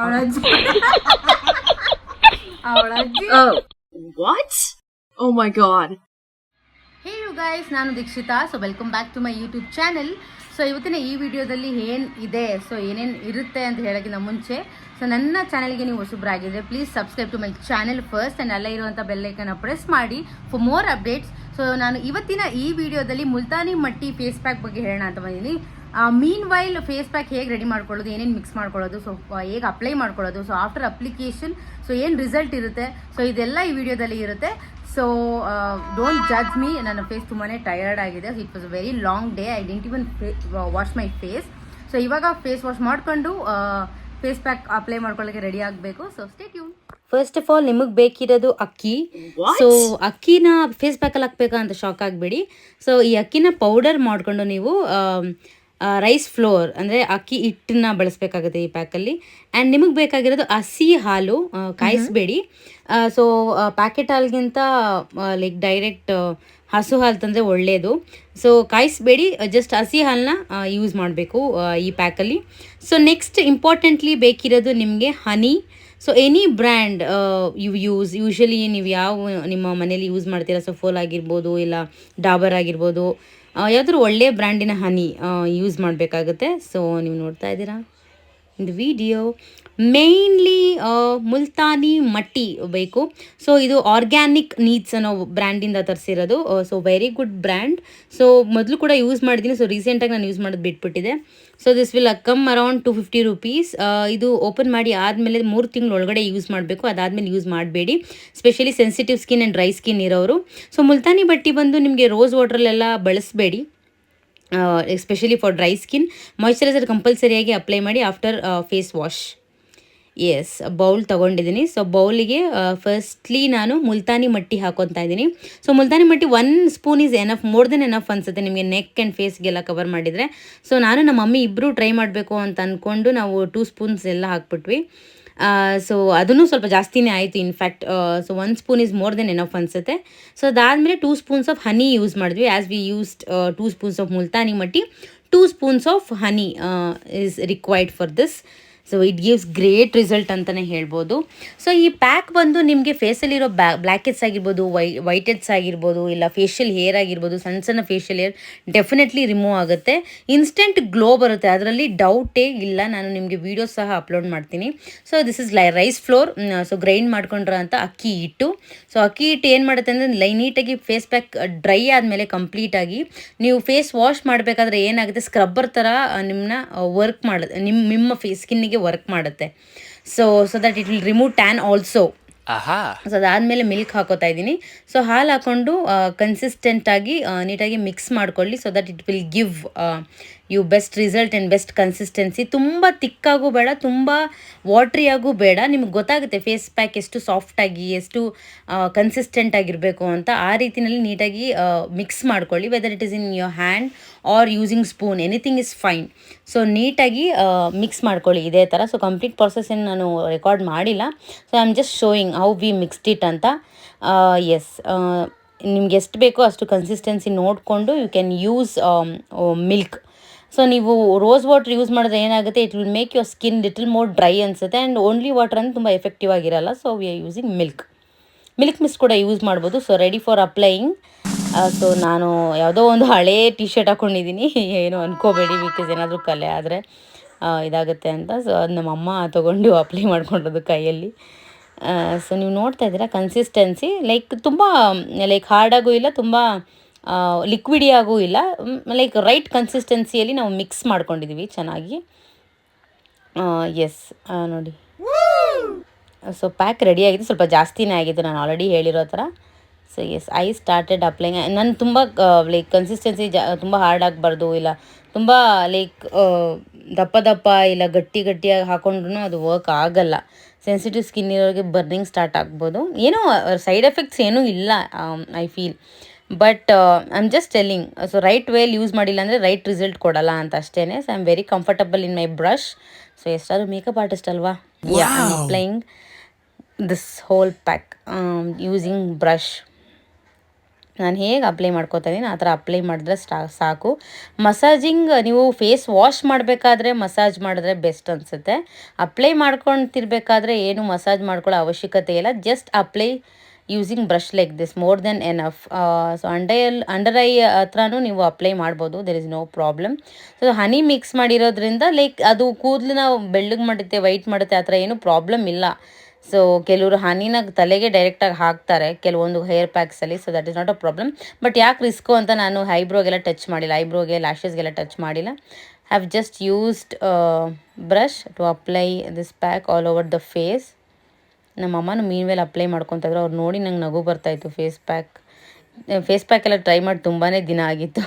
ಅವಳ ಅಜ್ಜಿ ಅವಳ ಅಜ್ಜಿ Oh. What? Oh my god. Hey you guys ನಾನು Deekshitha. So welcome back to my YouTube channel so ಇವತ್ತಿನ ಈ ವಿಡಿಯೋದಲ್ಲಿ ಏನು ಇದೆ? ಸೊ ಏನೇನು ಇರುತ್ತೆ ಅಂತ ಹೇಳೋಕ್ಕಿಂತ ಮುಂಚೆ ಸೊ ನನ್ನ ಚಾನಲ್ಗೆ ನೀವು ಹೊಸಬ್ರಾಗಿದ್ದರೆ please subscribe to my channel first and ಅಲ್ಲೇ ಇರುವಂಥ ಬೆಲ್ಲೈಕನ್ನ ಪ್ರೆಸ್ ಮಾಡಿ ಫಾರ್ ಮೋರ್ ಅಪ್ಡೇಟ್ಸ್ ಸೊ ನಾನು ಇವತ್ತಿನ ಈ ವಿಡಿಯೋದಲ್ಲಿ ಮುಲ್ತಾನಿ ಮಟ್ಟಿ ಫೇಸ್ ಪ್ಯಾಕ್ ಬಗ್ಗೆ ಹೇಳೋಣ ಅಂತ ಬಂದಿದ್ದೀನಿ. ಮೀನ್ ವೈಲ್ ಫೇಸ್ ಪ್ಯಾಕ್ ಹೇಗೆ ರೆಡಿ ಮಾಡ್ಕೊಳ್ಳೋದು ಏನೇನು ಮಿಕ್ಸ್ ಮಾಡ್ಕೊಳ್ಳೋದು ಸೊ ಹೇಗೆ ಅಪ್ಲೈ ಮಾಡ್ಕೊಳ್ಳೋದು ಸೊ ಆಫ್ಟರ್ ಅಪ್ಲಿಕೇಶನ್ ಸೊ ಏನು ರಿಸಲ್ಟ್ ಇರುತ್ತೆ ಸೊ ಇದೆಲ್ಲ ಈ ವಿಡಿಯೋದಲ್ಲಿ ಇರುತ್ತೆ. ಸೊ ಡೋಂಟ್ ಜಡ್ಜ್ ಮೀ ನನ್ನ ಫೇಸ್ ತುಂಬಾ ಟಯರ್ಡ್ ಆಗಿದೆ. It was very long day I didn't even wash my face so ಇವಾಗ ಫೇಸ್ ವಾಶ್ ಮಾಡ್ಕೊಂಡು ಫೇಸ್ ಪ್ಯಾಕ್ ಅಪ್ಲೈ ಮಾಡ್ಕೊಳ್ಳೋಕೆ ರೆಡಿ ಆಗಬೇಕು. So stay tune first of all ನಿಮಗೆ ಬೇಕಿರೋದು ಅಕ್ಕಿ? ಸೊ ಅಕ್ಕಿನ ಫೇಸ್ ಪ್ಯಾಕಲ್ಲಿ ಹಾಕ್ಬೇಕಾ ಅಂತ ಶಾಕ್ ಆಗಬೇಡಿ. ಸೊ ಈ ಅಕ್ಕಿನ ಪೌಡರ್ ಮಾಡಿಕೊಂಡು ನೀವು ರೈಸ್ ಫ್ಲೋರ್ ಅಂದರೆ ಅಕ್ಕಿ ಹಿಟ್ಟನ್ನ ಬಳಸಬೇಕಾಗುತ್ತೆ ಈ ಪ್ಯಾಕಲ್ಲಿ ಆ್ಯಂಡ್ ನಿಮಗೆ ಬೇಕಾಗಿರೋದು ಹಸಿ ಹಾಲು ಕಾಯಿಸಬೇಡಿ. ಸೊ ಪ್ಯಾಕೆಟ್ ಹಾಲ್ಗಿಂತ ಲೈಕ್ ಡೈರೆಕ್ಟ್ ಹಸು ಹಾಲು ತಂದರೆ ಒಳ್ಳೆಯದು ಸೊ ಕಾಯಿಸ್ಬೇಡಿ ಜಸ್ಟ್ ಹಸಿ ಹಾಲನ್ನ ಯೂಸ್ ಮಾಡಬೇಕು ಈ ಪ್ಯಾಕಲ್ಲಿ ಸೊ ನೆಕ್ಸ್ಟ್ ಇಂಪಾರ್ಟೆಂಟ್ಲಿ ಬೇಕಿರೋದು ನಿಮಗೆ honey so any brand you use usually ನೀವು ಯಾವ, ನಿಮ್ಮ ಮನೇಲಿ ಯೂಸ್ ಮಾಡ್ತೀರಾ? ಸಫೋಲ್ ಆಗಿರ್ಬೋದು, ಇಲ್ಲ ಡಾಬರ್ ಆಗಿರ್ಬೋದು ಯಾವುದಾದ್ರು ಒಳ್ಳೆಯ ಬ್ರ್ಯಾಂಡಿನ ಹನಿ ಯೂಸ್ ಮಾಡಬೇಕಾಗುತ್ತೆ. ಸೊ ನೀವು ನೋಡ್ತಾ ಇದ್ದೀರಾ? ಇದು ವಿಡಿಯೋ ಮೇಯ್ನ್ಲಿ ಮುಲ್ತಾನಿ ಮಟ್ಟಿ ಬೇಕು. ಸೊ ಇದು ಆರ್ಗ್ಯಾನಿಕ್ ನೀಡ್ಸ್ ಅನ್ನೋ ಬ್ರ್ಯಾಂಡಿಂದ ತರಿಸಿರೋದು. So very good brand so ಮೊದಲು ಕೂಡ ಯೂಸ್ ಮಾಡಿದ್ದೀನಿ ಸೊ ರೀಸೆಂಟಾಗಿ ನಾನು ಯೂಸ್ ಮಾಡೋದು ಬಿಟ್ಬಿಟ್ಟಿದೆ. So this will come around to fifty rupees ಇದು ಓಪನ್ ಮಾಡಿ ಆದಮೇಲೆ ಮೂರು ತಿಂಗಳು ಒಳಗಡೆ ಯೂಸ್ ಮಾಡಬೇಕು. ಅದಾದಮೇಲೆ ಯೂಸ್ ಮಾಡಬೇಡಿ. Specially sensitive skin and dry skin ಇರೋರು ಸೊ ಮುಲ್ತಾನಿ ಬಟ್ಟೆ ಬಂದು ನಿಮಗೆ ರೋಸ್ ವಾಟ್ರಲ್ಲೆಲ್ಲ ಬಳಸಬೇಡಿ. Especially for dry skin moisturiser ಕಂಪಲ್ಸರಿಯಾಗಿ apply ಮಾಡಿ after face wash yes bowl ತೊಗೊಂಡಿದ್ದೀನಿ. ಸೊ ಬೌಲಿಗೆ ಫಸ್ಟ್ಲಿ ನಾನು ಮುಲ್ತಾನಿ ಮಟ್ಟಿ ಹಾಕೊತಾ ಇದ್ದೀನಿ. So Multani mitti one spoon is enough more than enough ಅನ್ಸುತ್ತೆ ನಿಮಗೆ ನೆಕ್ ಆ್ಯಂಡ್ ಫೇಸ್ಗೆಲ್ಲ ಕವರ್ ಮಾಡಿದರೆ. ಸೊ ನಾನು ನಮ್ಮ ಮಮ್ಮಿ ಇಬ್ಬರು ಟ್ರೈ ಮಾಡಬೇಕು ಅಂತ ಅಂದ್ಕೊಂಡು ನಾವು ಟೂ ಸ್ಪೂನ್ಸ್ ಎಲ್ಲ ಹಾಕ್ಬಿಟ್ವಿ. ಸೊ ಅದನ್ನು ಸ್ವಲ್ಪ ಜಾಸ್ತಿನೇ ಆಯಿತು. In fact so one spoon is more than enough ಅನಿಸುತ್ತೆ. ಸೊ ಅದಾದಮೇಲೆ two spoons of honey use ಮಾಡಿದ್ವಿ. As we used two spoons of Multani mitti two spoons of honey is required for this so it gives great result ಅಂತಲೇ ಹೇಳ್ಬೋದು. So ಈ pack ಬಂದು ನಿಮಗೆ ಫೇಸಲ್ಲಿರೋ ಬ್ಯಾ ಬ್ಲ್ಯಾಕೆಟ್ಸ್ ಆಗಿರ್ಬೋದು, ವೈ ವೈಟೆಡ್ಸ್ ಆಗಿರ್ಬೋದು, ಇಲ್ಲ ಫೇಶಿಯಲ್ ಹೇರ್ ಆಗಿರ್ಬೋದು, ಸಣ್ಣ ಸಣ್ಣ ಫೇಶಿಯಲ್ ಹೇರ್ ಡೆಫಿನೆಟ್ಲಿ ರಿಮೂವ್ ಆಗುತ್ತೆ. ಇನ್ಸ್ಟೆಂಟ್ ಗ್ಲೋ ಬರುತ್ತೆ. ಅದರಲ್ಲಿ ಡೌಟೇ ಇಲ್ಲ. ನಾನು ನಿಮಗೆ ವೀಡಿಯೋಸ್ ಸಹ ಅಪ್ಲೋಡ್ ಮಾಡ್ತೀನಿ. So this is like rice flour so grind ಮಾಡ್ಕೊಂಡ್ರ ಅಂತ ಅಕ್ಕಿ ಹಿಟ್ಟು. ಸೊ ಅಕ್ಕಿ ಹಿಟ್ಟು ಏನು ಮಾಡುತ್ತೆ ಅಂದರೆ ಲೈ ನೀಟಾಗಿ ಫೇಸ್ ಪ್ಯಾಕ್ ಡ್ರೈ ಆದಮೇಲೆ ಕಂಪ್ಲೀಟಾಗಿ ನೀವು ಫೇಸ್ ವಾಶ್ ಮಾಡಬೇಕಾದ್ರೆ ಏನಾಗುತ್ತೆ? ಸ್ಕ್ರಬ್ಬರ್ ಥರ ನಿಮ್ಮನ್ನ ವರ್ಕ್ ಮಾಡ ನಿಮ್ಮ ನಿಮ್ಮ ಫೇಸ್ ಸ್ಕಿನ್ನಿಗೆ ವರ್ಕ್ ಮಾಡುತ್ತೆ. So so that it will remove tan also. So ಅದಾದಮೇಲೆ ಮಿಲ್ಕ್ ಹಾಕೋತಾ ಇದ್ದೀನಿ. ಸೊ ಹಾಲು ಕನ್ಸಿಸ್ಟೆಂಟ್ ಆಗಿ ನೀಟಾಗಿ ಮಿಕ್ಸ್ ಮಾಡ್ಕೊಳ್ಳಿ so that it will give you best result and best consistency. ತುಂಬ ತಿಕ್ಕಾಗೂ ಬೇಡ, ತುಂಬ ವಾಟ್ರಿಯಾಗೂ ಬೇಡ. ನಿಮ್ಗೆ ಗೊತ್ತಾಗುತ್ತೆ ಫೇಸ್ ಪ್ಯಾಕ್ ಎಷ್ಟು ಸಾಫ್ಟಾಗಿ ಎಷ್ಟು ಕನ್ಸಿಸ್ಟೆಂಟ್ ಆಗಿರಬೇಕು ಅಂತ. ಆ ರೀತಿಯಲ್ಲಿ ನೀಟಾಗಿ ಮಿಕ್ಸ್ ಮಾಡ್ಕೊಳ್ಳಿ whether it is in your hand or using spoon anything is fine so ನೀಟಾಗಿ ಮಿಕ್ಸ್ ಮಾಡ್ಕೊಳ್ಳಿ ಇದೇ ಥರ ಸೊ ಕಂಪ್ಲೀಟ್ ಪ್ರಾಸೆಸ್ ಏನು ನಾನು ರೆಕಾರ್ಡ್ ಮಾಡಿಲ್ಲ. So I am just showing how we mixed it ಅಂತ ಎಸ್ ನಿಮ್ಗೆ ಎಷ್ಟು ಬೇಕೋ ಅಷ್ಟು ಕನ್ಸಿಸ್ಟೆನ್ಸಿ ನೋಡಿಕೊಂಡು you can use milk so ನೀವು ರೋಸ್ ವಾಟರ್ ಯೂಸ್ ಮಾಡಿದ್ರೆ ಏನಾಗುತ್ತೆ? It will make your skin little more dry ಅನಿಸುತ್ತೆ. ಆ್ಯಂಡ್ ಓನ್ಲಿ ವಾಟರ್ ಅಂದರೆ ತುಂಬ ಎಫೆಕ್ಟಿವ್ ಆಗಿರಲ್ಲ. So we are using milk milk mix ಕೂಡ ಯೂಸ್ ಮಾಡ್ಬೋದು. So ready for applying so ನಾನು ಯಾವುದೋ ಒಂದು ಹಳೇ ಟಿ ಶರ್ಟ್ ಹಾಕ್ಕೊಂಡಿದ್ದೀನಿ ಏನು ಅನ್ಕೋಬೇಡಿ ಬಿಕಾಸ್ ಏನಾದರೂ ಕಲೆ ಆದರೆ ಇದಾಗುತ್ತೆ ಅಂತ. ಸೊ ಅದು ನಮ್ಮಮ್ಮ ತೊಗೊಂಡು ಅಪ್ಲೈ ಮಾಡ್ಕೊಂಡಿರೋದು ಕೈಯಲ್ಲಿ. ಸೊ ನೀವು ನೋಡ್ತಾ ಇದ್ದೀರಾ ಕನ್ಸಿಸ್ಟೆನ್ಸಿ ಲೈಕ್ ತುಂಬ ಲೈಕ್ ಹಾರ್ಡಾಗೂ ಇಲ್ಲ, ತುಂಬ ಲಿಕ್ವಿಡಿಯಾಗೂ ಇಲ್ಲ. ಲೈಕ್ ರೈಟ್ ಕನ್ಸಿಸ್ಟೆನ್ಸಿಯಲ್ಲಿ ನಾವು ಮಿಕ್ಸ್ ಮಾಡ್ಕೊಂಡಿದ್ದೀವಿ ಚೆನ್ನಾಗಿ. ಎಸ್ ನೋಡಿ. ಸೊ ಪ್ಯಾಕ್ ರೆಡಿ ಆಗಿದೆ. ಸ್ವಲ್ಪ ಜಾಸ್ತಿನೇ ಆಗಿದೆ. ನಾನು ಆಲ್ರೆಡಿ ಹೇಳಿರೋ ಥರ. So as I started applying ನಾನು ತುಂಬ ಲೈಕ್ ಕನ್ಸಿಸ್ಟೆನ್ಸಿ ಜಾ ತುಂಬ ಹಾರ್ಡ್ ಆಗಬಾರ್ದು. ಇಲ್ಲ ತುಂಬ ಲೈಕ್ ದಪ್ಪ ದಪ್ಪ ಇಲ್ಲ ಗಟ್ಟಿ ಗಟ್ಟಿಯಾಗಿ ಹಾಕೊಂಡ್ರೂ ಅದು ವರ್ಕ್ ಆಗಲ್ಲ. ಸೆನ್ಸಿಟಿವ್ ಸ್ಕಿನ್ ಇರೋರಿಗೆ ಬರ್ನಿಂಗ್ ಸ್ಟಾರ್ಟ್ ಆಗ್ಬೋದು. ಏನೋ ಸೈಡ್ ಎಫೆಕ್ಟ್ಸ್ ಏನೂ ಇಲ್ಲ I feel but I am just telling so right way use ಮಾಡಿಲ್ಲ ಅಂದರೆ ರೈಟ್ ರಿಸಲ್ಟ್ ಕೊಡಲ್ಲ ಅಂತ ಅಷ್ಟೇ so I am very comfortable in my brush so ಎಷ್ಟಾದರೂ ಮೇಕಪ್ ಆರ್ಟಿಸ್ಟ್ ಅಲ್ವಾ applying this whole pack using brush ನಾನು ಹೇಗೆ ಅಪ್ಲೈ ಮಾಡ್ಕೋತಾ ಇದ್ದೀನಿ ಆ ಥರ ಅಪ್ಲೈ ಮಾಡಿದ್ರೆ ಸ್ಟಾ ಸಾಕು. ಮಸಾಜಿಂಗ್ ನೀವು ಫೇಸ್ ವಾಶ್ ಮಾಡಬೇಕಾದ್ರೆ ಮಸಾಜ್ ಮಾಡಿದ್ರೆ ಬೆಸ್ಟ್ ಅನಿಸುತ್ತೆ. ಅಪ್ಲೈ ಮಾಡ್ಕೊತಿರ್ಬೇಕಾದ್ರೆ ಏನು ಮಸಾಜ್ ಮಾಡ್ಕೊಳ್ಳೋ ಅವಶ್ಯಕತೆ ಇಲ್ಲ. Just apply using brush like this more than enough so under under eye ಹತ್ರನೂ ನೀವು ಅಪ್ಲೈ ಮಾಡ್ಬೋದು. There is no problem so honey mix ಮಾಡಿರೋದ್ರಿಂದ ಲೈಕ್ ಅದು ಕೂದಲನ್ನ ಬೆಳ್ಳಗೆ ಮಾಡುತ್ತೆ ವೈಟ್ ಮಾಡುತ್ತೆ, ಆ ಥರ ಏನೂ ಪ್ರಾಬ್ಲಮ್ ಇಲ್ಲ. ಸೊ ಕೆಲವರು ಹನಿನ ತಲೆಗೆ ಡೈರೆಕ್ಟಾಗಿ ಹಾಕ್ತಾರೆ ಕೆಲವೊಂದು hair ಪ್ಯಾಕ್ಸಲ್ಲಿ so that is not a problem but ಯಾಕೆ ರಿಸ್ಕು ಅಂತ ನಾನು ಐಬ್ರೋಗೆಲ್ಲ ಟಚ್ ಮಾಡಿಲ್ಲ. ಐಬ್ರೋಗೆ ಲ್ಯಾಶಸ್ಗೆಲ್ಲ ಟಚ್ ಮಾಡಿಲ್ಲ. Have just used brush to apply this pack all over the face ನಮ್ಮ ಅಮ್ಮನೂ ಮೀನ್ ಮೇಲೆ ಅಪ್ಲೈ ಮಾಡ್ಕೊತಾಯಿದ್ರು ಅವ್ರು ನೋಡಿ ನಂಗೆ ನಗು ಬರ್ತಾಯಿತ್ತು ಫೇಸ್ ಪ್ಯಾಕ್ ಫೇಸ್ ಪ್ಯಾಕ್ ಎಲ್ಲ ಟ್ರೈ ಮಾಡಿ ತುಂಬಾ ದಿನ ಆಗಿತ್ತು.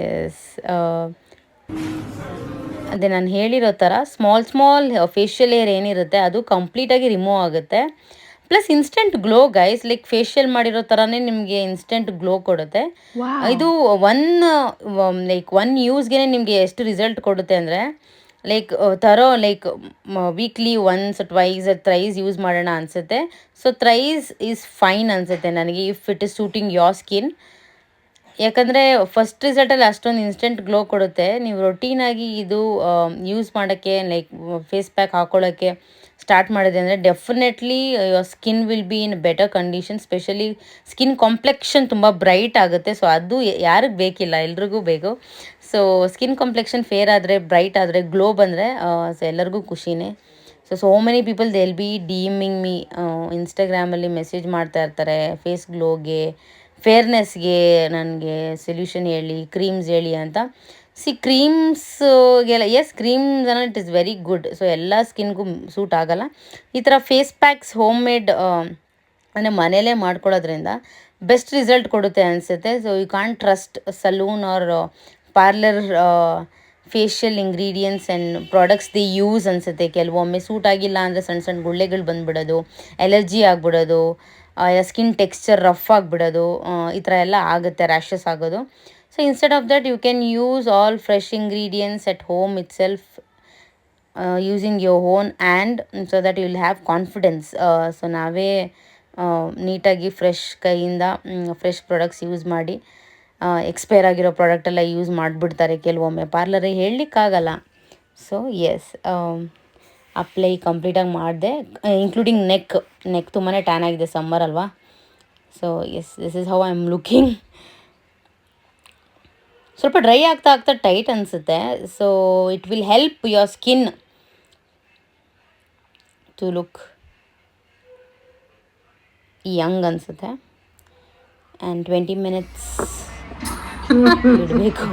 ಎಸ್ ಅದೇ ನಾನು ಹೇಳಿರೋ ಥರ ಸ್ಮಾಲ್ ಸ್ಮಾಲ್ ಫೇಶಿಯಲ್ ಏರ್ ಏನಿರುತ್ತೆ ಅದು ಕಂಪ್ಲೀಟಾಗಿ ರಿಮೂವ್ ಆಗುತ್ತೆ. Plus instant glow guys like facial ಮಾಡಿರೋ ಥರನೇ ನಿಮಗೆ ಇನ್ಸ್ಟೆಂಟ್ ಗ್ಲೋ ಕೊಡುತ್ತೆ. ಇದು ಒನ್ ಲೈಕ್ ಒನ್ ಯೂಸ್ಗೆ ನಿಮಗೆ ಎಷ್ಟು ರಿಸಲ್ಟ್ ಕೊಡುತ್ತೆ ಅಂದರೆ ಲೈಕ್ ತರೋ like weekly once twice thrice use ಮಾಡೋಣ ಅನಿಸುತ್ತೆ. ಸೊ ತ್ರೈಸ್ ಈಸ್ ಫೈನ್ ಅನಿಸುತ್ತೆ ನನಗೆ if it is suiting your skin ಯಾಕಂದರೆ ಫಸ್ಟ್ ರಿಸಲ್ಟಲ್ಲಿ ಅಷ್ಟೊಂದು ಇನ್ಸ್ಟೆಂಟ್ ಗ್ಲೋ ಕೊಡುತ್ತೆ. ನೀವು ರೊಟೀನಾಗಿ ಇದು ಯೂಸ್ ಮಾಡೋಕ್ಕೆ ಲೈಕ್ ಫೇಸ್ ಪ್ಯಾಕ್ ಹಾಕೊಳ್ಳೋಕ್ಕೆ ಸ್ಟಾರ್ಟ್ ಮಾಡಿದೆ ಅಂದರೆ definitely your skin will be in better condition specially skin complexion ತುಂಬ ಬ್ರೈಟ್ ಆಗುತ್ತೆ. ಸೊ ಅದು ಯಾರಿಗೆ ಬೇಕಿಲ್ಲ, ಎಲ್ರಿಗೂ ಬೇಕು. ಸೊ ಸ್ಕಿನ್ ಕಾಂಪ್ಲೆಕ್ಷನ್ ಫೇರ್ ಆದರೆ ಬ್ರೈಟ್ ಆದರೆ ಗ್ಲೋ ಬಂದರೆ ಸೊ ಎಲ್ಲರಿಗೂ ಖುಷಿನೇ. So so many people they'll be DMing me ಇನ್ಸ್ಟಾಗ್ರಾಮಲ್ಲಿ ಮೆಸೇಜ್ ಮಾಡ್ತಾ ಇರ್ತಾರೆ ಫೇಸ್ ಗ್ಲೋಗೆ ಫೇರ್ನೆಸ್ಗೆ ನನಗೆ ಸೊಲ್ಯೂಷನ್ ಹೇಳಿ ಕ್ರೀಮ್ಸ್ ಹೇಳಿ ಅಂತ. ಸಿ ಕ್ರೀಮ್ಸ್ಗೆಲ್ಲ ಎಸ್ ಕ್ರೀಮ್ಸ್ ಅನ್ನೋ it is very good so ಎಲ್ಲ ಸ್ಕಿನ್ಗೂ ಸೂಟ್ ಆಗಲ್ಲ. ಈ ಥರ ಫೇಸ್ ಪ್ಯಾಕ್ಸ್ ಹೋಮ್ ಮೇಡ್ ಅಂದರೆ ಮನೇಲೇ ಮಾಡ್ಕೊಳ್ಳೋದ್ರಿಂದ ಬೆಸ್ಟ್ ರಿಸಲ್ಟ್ ಕೊಡುತ್ತೆ ಅನಿಸುತ್ತೆ. So you can't trust salon or parlour facial ingredients and products they use ಅನಿಸುತ್ತೆ. ಕೆಲವೊಮ್ಮೆ ಸೂಟ್ ಆಗಿಲ್ಲ ಅಂದರೆ ಸಣ್ಣ ಸಣ್ಣ ಗುಳ್ಳೆಗಳು ಬಂದುಬಿಡೋದು ಎಲರ್ಜಿ ಆಗಿಬಿಡೋದು ಸ್ಕಿನ್ ಟೆಕ್ಸ್ಚರ್ ರಫ್ ಆಗಿಬಿಡೋದು ಈ ಥರ ಎಲ್ಲ ಆಗುತ್ತೆ ರ್ಯಾಷಸ್ ಆಗೋದು. So instead of that you can use all fresh ingredients at home itself using your own and so that you will have confidence so ನಾವೇ ನೀಟಾಗಿ ಫ್ರೆಶ್ ಕೈಯಿಂದ ಫ್ರೆಶ್ ಪ್ರಾಡಕ್ಟ್ಸ್ ಯೂಸ್ ಮಾಡಿ ಎಕ್ಸ್ಪೈರ್ ಆಗಿರೋ ಪ್ರಾಡಕ್ಟೆಲ್ಲ ಯೂಸ್ ಮಾಡಿಬಿಡ್ತಾರೆ ಕೆಲವೊಮ್ಮೆ. ಪಾರ್ಲರಿಗೆ ಹೇಳಲಿಕ್ಕಾಗಲ್ಲ. ಸೊ ಎಸ್ ಅಪ್ಲೈ ಕಂಪ್ಲೀಟಾಗಿ ಮಾಡಿದೆ ಇನ್ಕ್ಲೂಡಿಂಗ್ ನೆಕ್ ನೆಕ್ ತುಂಬಾ ಟ್ಯಾನ್ ಆಗಿದೆ ಸಮ್ಮರ್ ಅಲ್ವಾ? So yes this is how I am looking ಸ್ವಲ್ಪ ಡ್ರೈ ಆಗ್ತಾ ಆಗ್ತಾ ಟೈಟ್ ಅನಿಸುತ್ತೆ. So it will help your skin to look young ಅನಿಸುತ್ತೆ. ಆ್ಯಂಡ್ ಟ್ವೆಂಟಿ ಮಿನಿಟ್ಸ್ ಇಡಬೇಕು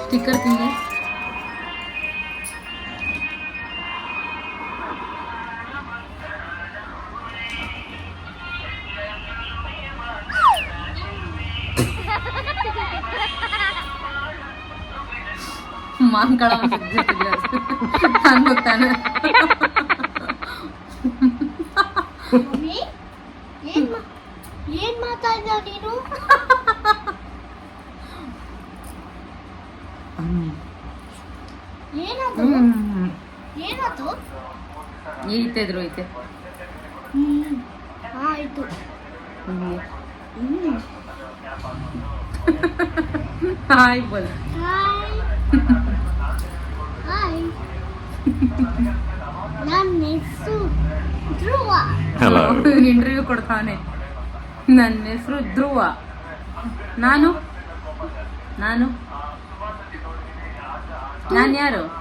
ಸ್ಟಿಕ್ಕರ್ ತಿಂದೆ ಮಾನ್ಕಳ ನಾನು ಏನಾಯ್ತು? ಈತಿದ್ರು ಐತೆ. ಹ್ಮ್ ಆಯ್ತು. ಹಾಯ್ ಬೋಲ್. ಹಾಯ್. ಹಾಯ್. ನನ್ನ ಹೆಸರು ಧ್ರುವ. Hello. ಇಂಟರ್ವ್ಯೂ ಕೊಡ್ತಾನೆ. ನನ್ನ ಹೆಸರು ಧ್ರುವ. ನಾನು? ನಾನು? ನಾನು ಯಾರು?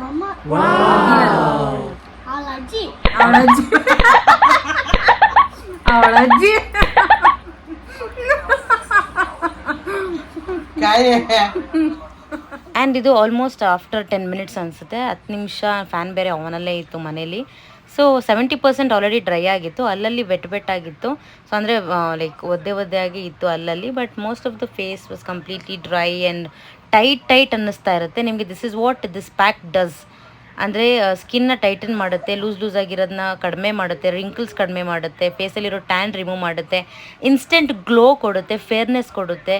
ಮಮ್ಮ ಅವಳ ಅಜ್ಜಿ ಅವಳ ಅಜ್ಜಿ ಅವಳ ಅಜ್ಜಿ ಆ್ಯಂಡ್ ಇದು ಆಲ್ಮೋಸ್ಟ್ ಆಫ್ಟರ್ ಟೆನ್ ಮಿನಿಟ್ಸ್ ಅನಿಸುತ್ತೆ. ಹತ್ತು ನಿಮಿಷ ಫ್ಯಾನ್ ಬೇರೆ ಅವನಲ್ಲೇ ಇತ್ತು ಮನೇಲಿ. So seventy percent already dry ಆಗಿತ್ತು. ಅಲ್ಲಲ್ಲಿ ವೆಟ್ ಬೆಟ್ಟಾಗಿತ್ತು ಆಗಿತ್ತು. ಸೊ ಅಂದರೆ ಲೈಕ್ ಒದ್ದೆ ಒದ್ದೆ ಆಗಿ ಇತ್ತು ಅಲ್ಲಲ್ಲಿ. But most of the face was completely dry and tight tight ಅನ್ನಿಸ್ತಾ ಇರುತ್ತೆ. ನಿಮಗೆ this is what this pack does ಅಂದರೆ ಸ್ಕಿನ್ನ ಟೈಟನ್ ಮಾಡುತ್ತೆ ಲೂಸ್ ಲೂಸ್ ಆಗಿರೋದನ್ನ ಕಡಿಮೆ ಮಾಡುತ್ತೆ ರಿಂಕಲ್ಸ್ ಕಡಿಮೆ ಮಾಡುತ್ತೆ ಫೇಸಲ್ಲಿರೋ ಟ್ಯಾನ್ ರಿಮೂವ್ ಮಾಡುತ್ತೆ ಇನ್ಸ್ಟೆಂಟ್ ಗ್ಲೋ ಕೊಡುತ್ತೆ ಫೇರ್ನೆಸ್ ಕೊಡುತ್ತೆ.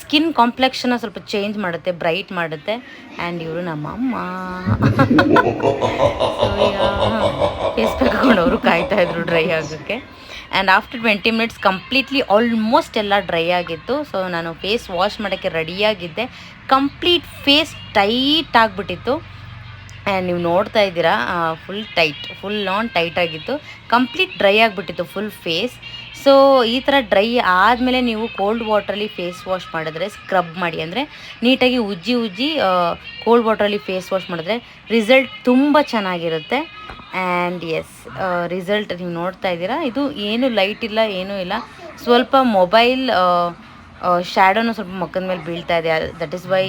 ಸ್ಕಿನ್ ಕಾಂಪ್ಲೆಕ್ಷನ್ನ ಸ್ವಲ್ಪ ಚೇಂಜ್ ಮಾಡುತ್ತೆ ಬ್ರೈಟ್ ಮಾಡುತ್ತೆ. ಆ್ಯಂಡ್ ಇವರು ನಮ್ಮ ಅಮ್ಮ. ಫೇಸ್ ಅವರು ಕಾಯ್ತಾ ಇದ್ರು ಡ್ರೈ ಆಗೋಕ್ಕೆ. And after twenty minutes completely almost ಎಲ್ಲ ಡ್ರೈ ಆಗಿತ್ತು. ಸೊ ನಾನು ಫೇಸ್ ವಾಶ್ ಮಾಡೋಕ್ಕೆ ರೆಡಿಯಾಗಿದ್ದೆ ಕಂಪ್ಲೀಟ್ ಫೇಸ್ ಟೈಟ್ ಆಗಿಬಿಟ್ಟಿತ್ತು. ಆ್ಯಂಡ್ ನೀವು ನೋಡ್ತಾ ಇದ್ದೀರಾ full tight full on tight ಆಗಿತ್ತು. ಕಂಪ್ಲೀಟ್ ಡ್ರೈ ಆಗಿಬಿಟ್ಟಿತ್ತು ಫುಲ್ ಫೇಸ್ ಸೊ ಈ ಥರ ಡ್ರೈ ಆದಮೇಲೆ ನೀವು ಕೋಲ್ಡ್ ವಾಟ್ರಲ್ಲಿ ಫೇಸ್ ವಾಶ್ ಮಾಡಿದ್ರೆ ಸ್ಕ್ರಬ್ ಮಾಡಿ, ಅಂದರೆ ನೀಟಾಗಿ ಉಜ್ಜಿ ಉಜ್ಜಿ ಕೋಲ್ಡ್ ವಾಟ್ರಲ್ಲಿ ಫೇಸ್ ವಾಶ್ ಮಾಡಿದ್ರೆ ರಿಸಲ್ಟ್ ತುಂಬ ಚೆನ್ನಾಗಿರುತ್ತೆ. ಆ್ಯಂಡ್ ಎಸ್ ರಿಸಲ್ಟ್ ನೀವು ನೋಡ್ತಾ ಇದ್ದೀರಾ? ಇದು ಏನು ಲೈಟ್ ಇಲ್ಲ, ಏನೂ ಇಲ್ಲ. ಸ್ವಲ್ಪ ಮೊಬೈಲ್ ಶ್ಯಾಡೋನು ಸ್ವಲ್ಪ ಮಕ್ಕದ ಮೇಲೆ ಬೀಳ್ತಾ ಇದೆ. That is why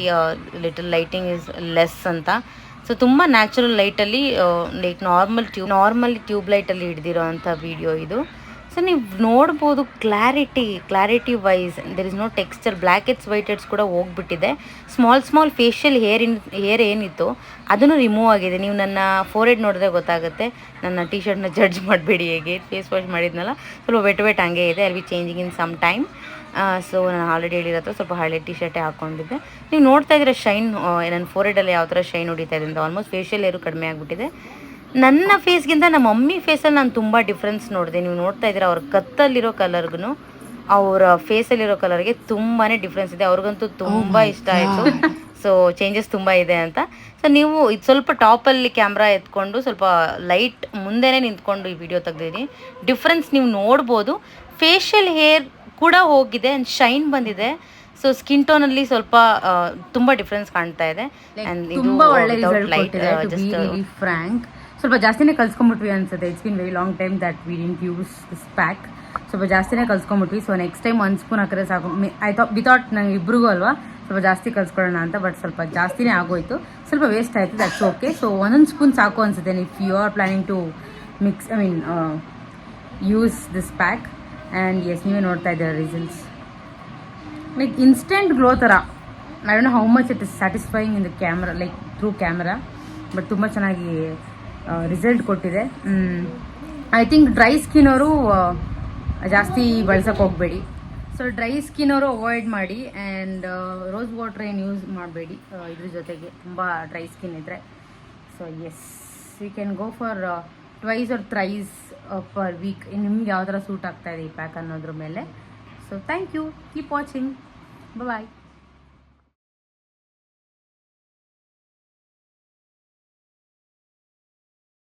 little lighting is less ಅಂತ. ಸೊ ತುಂಬ natural ಲೈಟಲ್ಲಿ like normal tube normal tube ಲೈಟಲ್ಲಿ ಹಿಡ್ದಿರೋ ಅಂಥ ವಿಡಿಯೋ ಇದು. ಸೊ ನೀವು ನೋಡ್ಬೋದು clarity clarity wise there is no texture blackheads whiteheads ಕೂಡ ಹೋಗ್ಬಿಟ್ಟಿದೆ. Small small facial hair in hair ಏನಿತ್ತು, ಅದನ್ನು ರಿಮೂವ್ ಆಗಿದೆ. ನೀವು ನನ್ನ ಫೋರ್ ಹೆಡ್ ನೋಡಿದ್ರೆ ಗೊತ್ತಾಗುತ್ತೆ. ನನ್ನ ಟಿ ಶರ್ಟ್ನ ಜಡ್ಜ್ ಮಾಡಬೇಡಿ ಹೇಗೆ. ಫೇಸ್ ವಾಶ್ ಮಾಡಿದ್ನಲ್ಲ. ಸ್ವಲ್ಪ ವೆಟ್ ವೆಟ್ ಹಂಗೆ ಇದೆ. ಅಲ್ಲಿ changing in some time so ನಾನು ಆಲ್ರೆಡಿ ಹೇಳಿರತ್ರ ಸ್ವಲ್ಪ ಹಳೆ ಟಿ ಶರ್ಟೇ ಹಾಕ್ಕೊಂಡಿದ್ದೆ ನೀವು ನೋಡ್ತಾ ಇದ್ರೆ ಶೈನ್ ನನ್ನ ಫೋರ್ ಹೆಡಲ್ಲಿ ಯಾವ ಥರ ಶೈನ್ ಹೊಡಿತಾ ಇದೆ ಅಂತ. ಆಲ್ಮೋಸ್ಟ್ ಫೇಶಿಯಲ್ ಏರು ಕಡಿಮೆ ಆಗಿಬಿಟ್ಟಿದೆ. ನನ್ನ ಫೇಸ್ಗಿಂತ ನಮ್ಮ ಮಮ್ಮಿ ಫೇಸಲ್ಲಿ ನಾನು ತುಂಬ ಡಿಫ್ರೆನ್ಸ್ ನೋಡಿದೆ. ನೀವು ನೋಡ್ತಾ ಇದ್ದೀರಾ ಅವ್ರ ಕತ್ತಲ್ಲಿರೋ ಕಲರ್ಗು ಅವರ ಫೇಸಲ್ಲಿರೋ ಕಲರ್ಗೆ ತುಂಬಾ ಡಿಫ್ರೆನ್ಸ್ ಇದೆ. ಅವ್ರಿಗಂತೂ ತುಂಬ ಇಷ್ಟ ಆಯಿತು. ಸೊ ಚೇಂಜಸ್ ತುಂಬ ಇದೆ ಅಂತ. ಸೊ ನೀವು ಇದು ಸ್ವಲ್ಪ ಟಾಪಲ್ಲಿ ಕ್ಯಾಮ್ರಾ ಎತ್ಕೊಂಡು ಸ್ವಲ್ಪ ಲೈಟ್ ಮುಂದೆನೇ ನಿಂತ್ಕೊಂಡು ಈ ವಿಡಿಯೋ ತೆಗ್ದಿದ್ದೀನಿ ಡಿಫ್ರೆನ್ಸ್ ನೀವು ನೋಡ್ಬೋದು. ಫೇಶಿಯಲ್ ಹೇರ್ ಕೂಡ ಹೋಗಿದೆ ಆ್ಯಂಡ್ ಶೈನ್ ಬಂದಿದೆ. ಸೊ ಸ್ಕಿನ್ ಟೋನ್ ಅಲ್ಲಿ ಸ್ವಲ್ಪ ತುಂಬಾ ಡಿಫ್ರೆನ್ಸ್ ಕಾಣ್ತಾ ಇದೆ. ಆ್ಯಂಡ್ ಇದು ಒಳ್ಳೆ without ಸ್ವಲ್ಪ ಜಾಸ್ತಿನೇ ಕಲ್ಸ್ಕೊಂಬಿಟ್ವಿ ಅನ್ಸುತ್ತೆ. It's been very long time that we didn't use this pack ಸ್ವಲ್ಪ ಜಾಸ್ತಿನೇ ಕಲ್ಸ್ಕೊಂಬಿಟ್ವಿ. ಸೊ ನೆಕ್ಸ್ಟ್ ಟೈಮ್ ಒಂದು ಸ್ಪೂನ್ ಹಾಕಿದ್ರೆ ಸಾಕು. ಐ ಥಾಟ್ ವಿತೌಟ್ ನಂಗೆ ಇಬ್ರಿಗೂ ಅಲ್ವಾ, ಸ್ವಲ್ಪ ಜಾಸ್ತಿ ಕಲ್ಸ್ಕೊಳ್ಳೋಣ ಅಂತ ಬಟ್ ಸ್ವಲ್ಪ ಜಾಸ್ತಿನೇ ಆಗೋಯ್ತು. ಸ್ವಲ್ಪ ವೇಸ್ಟ್ ಆಯಿತು ದಟ್ಸ್ ಓಕೆ ಸೊ ಒಂದೊಂದು ಸ್ಪೂನ್ ಸಾಕು ಅನ್ಸುತ್ತೆ. If you are planning to mix I mean use this pack and as ನೀವೇ ನೋಡ್ತಾ ಇದ್ದೀರಾ ರಿಸಲ್ಟ್ಸ್ ಲೈಕ್ ಇನ್ಸ್ಟೆಂಟ್ ಗ್ಲೋ ಥರ I don't how much it is satisfying in the camera like through camera but ತುಂಬ ಚೆನ್ನಾಗಿ result ಕೊಟ್ಟಿದೆ. I think dry skin ಅವರು ಜಾಸ್ತಿ ಬಳಸೋಕೆ ಹೋಗಬೇಡಿ. ಸೊ ಡ್ರೈ ಸ್ಕಿನ್ ಅವರು ಅವಾಯ್ಡ್ ಮಾಡಿ ಆ್ಯಂಡ್ ರೋಸ್ ವಾಟ್ರ್ ಏನು ಯೂಸ್ ಮಾಡಬೇಡಿ. ಇದ್ರ ಜೊತೆಗೆ ತುಂಬ ಡ್ರೈ ಸ್ಕಿನ್ ಇದ್ದರೆ so yes you can go for twice or thrice per week ನಿಮ್ಗೆ ಯಾವ ಥರ ಸೂಟ್ ಆಗ್ತಾ ಇದೆ ಈ ಪ್ಯಾಕ್ ಅನ್ನೋದ್ರ ಮೇಲೆ. So thank you keep watching bye